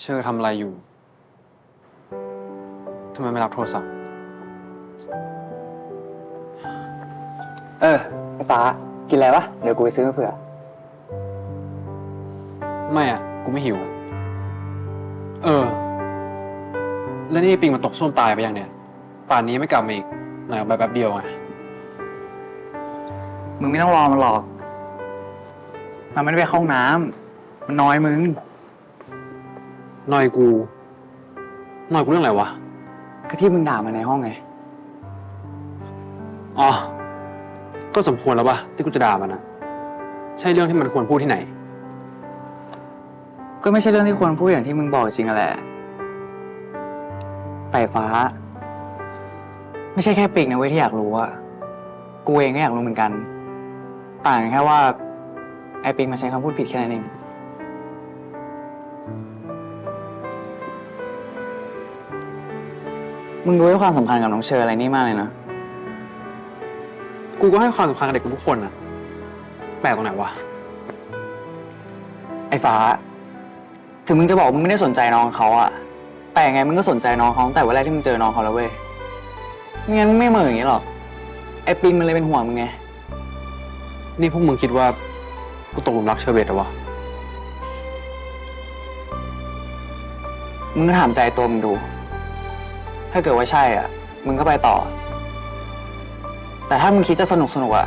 เชอร์ทำอะไรอยู่ ทำไมไม่รับโทรศัพท์ เออไฟฟ้า กินอะไรวะ เดี๋ยวกูไปซื้อมาเผื่อ ไม่อะ กูไม่หิว เออ แล้วนี่ปิงมันตกส้วมตายไปยังเนี่ย ป่านนี้ไม่กลับมาอีกหน่อยออกไปแป๊บเดียวไง มึงไม่ต้องรอมันหรอก มันไม่ได้ไปเข้าห้องน้ำมันน้อยมึงห น่อยกูหน่อยกูเรื่องอะไรวะ ก็ที่มึงด่ามันในห้องไง อ๋อ ก็สมควรแล้วปะที่กูจะด่ามันนะใช่เรื่องที่มันควรพูดที่ไหน ก็ไม่ใช่เรื่องที่ควรพูดอย่างที่มึงบอกจริงอะแหละไต่ฟ้า ไม่ใช่แค่ปิกนะเว้ยที่อยากรู้อะกูเองก็อยากรู้เหมือนกัน ต่างกันแค่ว่าไอ้ปิกมันใช้คำพูดผิดแค่นั้นเอง มึงรู้ให้ความสำคัญกับน้องเชออะไรนี่มากเลยนะ กูก็ให้ความสำคัญกับเด็กทุกคนนะแปลกตรงไหนวะ ไอ้ฟ้า ถึงมึงจะบอกมึงไม่ได้สนใจน้องเขาอะแต่ยังไงมึงก็สนใจน้องเขาตั้งแต่วันแรกที่มึงเจอน้องเขาแล้วเว้ย ไม่งั้นมึงไม่เหมืออย่างนี้หรอก ไอ้ปิงมันเลยเป็นห่วงมึงไง นี่พวกมึงคิดว่า กูตกหลุมรักเชอร์เบตเหรอวะ มึงก็ถามใจตัวมึงดู ถ้าเกิดว่าใช่อะ มึงก็ไปต่อ แต่ถ้ามึงคิดจะสนุกสนุกอะ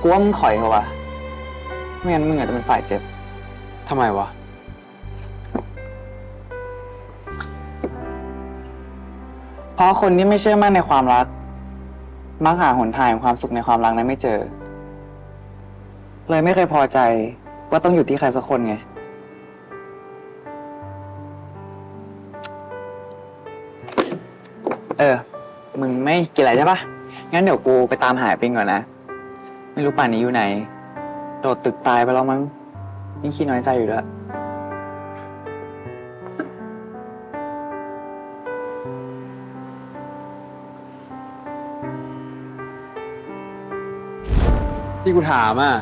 กูว่ามึงถอยเถอะวะไม่งั้นมึงอาจจะเป็นฝ่ายเจ็บ ทำไมวะ เพราะคนที่ไม่เชื่อมั่นในความรัก มักหาหนทางแห่งความสุขในความรักนั้นไม่เจอ เลยไม่เคยพอใจว่าต้องอยู่ที่ใครสักคนไง ออ มึงไม่กินอะไรใช่ปะงั้นเดี๋ยวกูไปตามหาปิงก่อนนะ ไม่รู้ป่านนี้อยู่ไหน โดดตึกตายไปแล้วมั้งยิ่งขี้น้อยใจอยู่แล้ว ที่กูถามอะ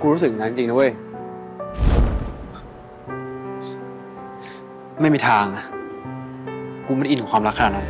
กูรู้สึกอย่างนั้นจริงนะเว้ย ไม่มีทางอะ กูไม่ได้อินกับความรักขนาดนั้น